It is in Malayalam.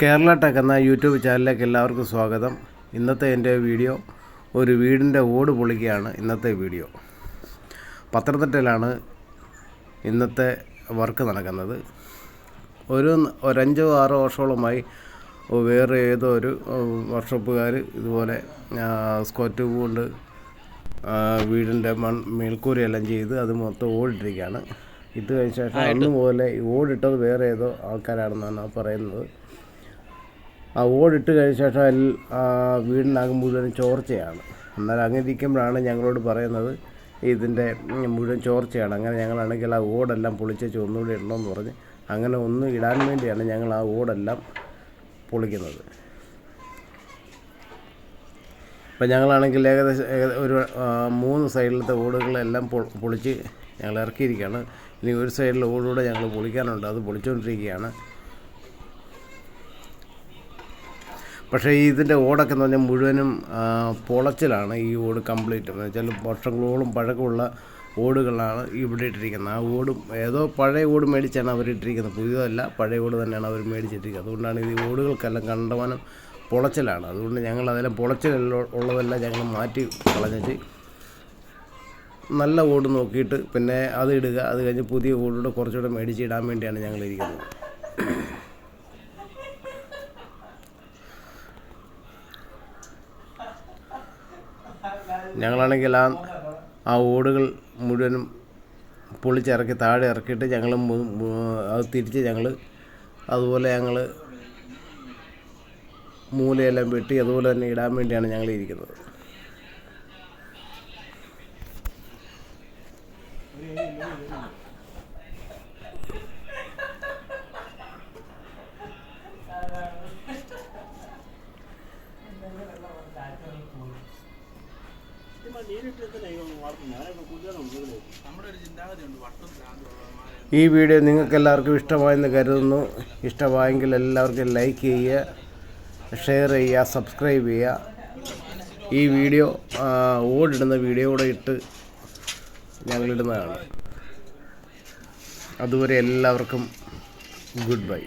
കേരള ടെക് എന്ന യൂട്യൂബ് ചാനലിലേക്ക് എല്ലാവർക്കും സ്വാഗതം. ഇന്നത്തെ എന്റെ വീഡിയോ ഒരു വീടിന്റെ ഓട് പൊളിക്കുകയാണ് ഇന്നത്തെ വീഡിയോ. പത്തനംതിട്ടയിലാണ് ഇന്നത്തെ വർക്ക് നടക്കുന്നത്. ഒരു ഒരഞ്ചോ ആറോ വർഷോളമായി വേറെ ഏതോ ഒരു വർക്ക്ഷോപ്പുകാർ ഇതുപോലെ സ്കോറ്റ് കൊണ്ട് വീടിന്റെ മൺ മേൽക്കൂരയെല്ലാം ചെയ്ത് അത് മൊത്തം ഓടിട്ടിരിക്കുകയാണ്. ഇത് കഴിഞ്ഞ ശേഷം അന്ന് പോലെ ഓടിട്ടത് വേറെ ഏതോ ആൾക്കാരാണെന്നാണ് പറയുന്നത്. ആ ഓടിട്ട് കഴിഞ്ഞ ശേഷം അതിൽ വീടിനകം മുഴുവൻ ചോർച്ചയാണ്. എന്നാൽ അങ്ങനെ ഇരിക്കുമ്പോഴാണ് ഞങ്ങളോട് പറയുന്നത് ഇതിന്റെ മുഴുവൻ ചോർച്ചയാണ്. അങ്ങനെ ഞങ്ങളാണെങ്കിൽ ആ ഓടെല്ലാം പൊളിച്ച് ഒന്നുകൂടി ഇടണമെന്ന് പറഞ്ഞ് അങ്ങനെ ഒന്ന് ഇടാൻ വേണ്ടിയാണ് ഞങ്ങൾ ആ ഓടെല്ലാം പൊളിക്കുന്നത്. ഇപ്പം ഞങ്ങളാണെങ്കിൽ ഏകദേശം ഏക- ഒരു മൂന്ന് സൈഡിലത്തെ ഓടുകളെല്ലാം പൊളിച്ച് ഞങ്ങൾ ഇറക്കിയിരിക്കുകയാണ്. ഇനി ഒരു സൈഡിലെ ഓടുകൂടെ ഞങ്ങൾ പൊളിക്കാനുണ്ട്. അത് പൊളിച്ചുകൊണ്ടിരിക്കുകയാണ്. പക്ഷേ ഇതിന്റെ ഓടൊക്കെ എന്ന് പറഞ്ഞാൽ മുഴുവനും പൊളച്ചിലാണ് ഈ ഓട് കംപ്ലീറ്റ്. എന്ന് വെച്ചാൽ വർഷങ്ങളോളം പഴക്കമുള്ള ഓടുകളാണ് ഇവിടെ ഇട്ടിരിക്കുന്നത്. ആ ഓടും ഏതോ പഴയ ഓട് മേടിച്ചാണ് അവർ ഇട്ടിരിക്കുന്നത്. പുതിയതല്ല പഴയ ഓട് തന്നെയാണ് അവർ മേടിച്ചിട്ടിരിക്കുന്നത് അതുകൊണ്ടാണ് ഈ ഓടുകൾക്കെല്ലാം കണ്ടമാനം പൊളച്ചിലാണ്. അതുകൊണ്ട് ഞങ്ങൾ അതെല്ലാം പൊളച്ചിലെല്ലാം ഉള്ളതെല്ലാം ഞങ്ങൾ മാറ്റി കളഞ്ഞിട്ട് നല്ല ഓട് നോക്കിയിട്ട് പിന്നെ അത് ഇടുക. അത് കഴിഞ്ഞ് പുതിയ ഓടുകൂടെ കുറച്ചുകൂടെ മേടിച്ചിടാൻ വേണ്ടിയാണ് ഞങ്ങൾ ഇരിക്കുന്നത് ഞങ്ങളാണെങ്കിൽ ആ ആ ഓടുകൾ മുഴുവനും പൊളിച്ചിറക്കി താഴെ ഇറക്കിയിട്ട് ഞങ്ങൾ അത് തിരിച്ച് ഞങ്ങൾ അതുപോലെ ഞങ്ങൾ മൂലയെല്ലാം വെട്ടി അതുപോലെ തന്നെ ഇടാൻ വേണ്ടിയാണ് ഞങ്ങൾ ഇരിക്കുന്നത്. ഈ വീഡിയോ നിങ്ങൾക്ക് എല്ലാവർക്കും ഇഷ്ടമായെന്ന് കരുതുന്നു. ഇഷ്ടമായെങ്കിൽ എല്ലാവർക്കും ലൈക്ക് ചെയ്യുക ഷെയർ ചെയ്യുക സബ്സ്ക്രൈബ് ചെയ്യുക. ഈ വീഡിയോ ഓടിടുന്ന വീഡിയോ കൂടെ ഇട്ട് ഞങ്ങളിടുന്നതാണ്. അതുവരെ എല്ലാവർക്കും ഗുഡ് ബൈ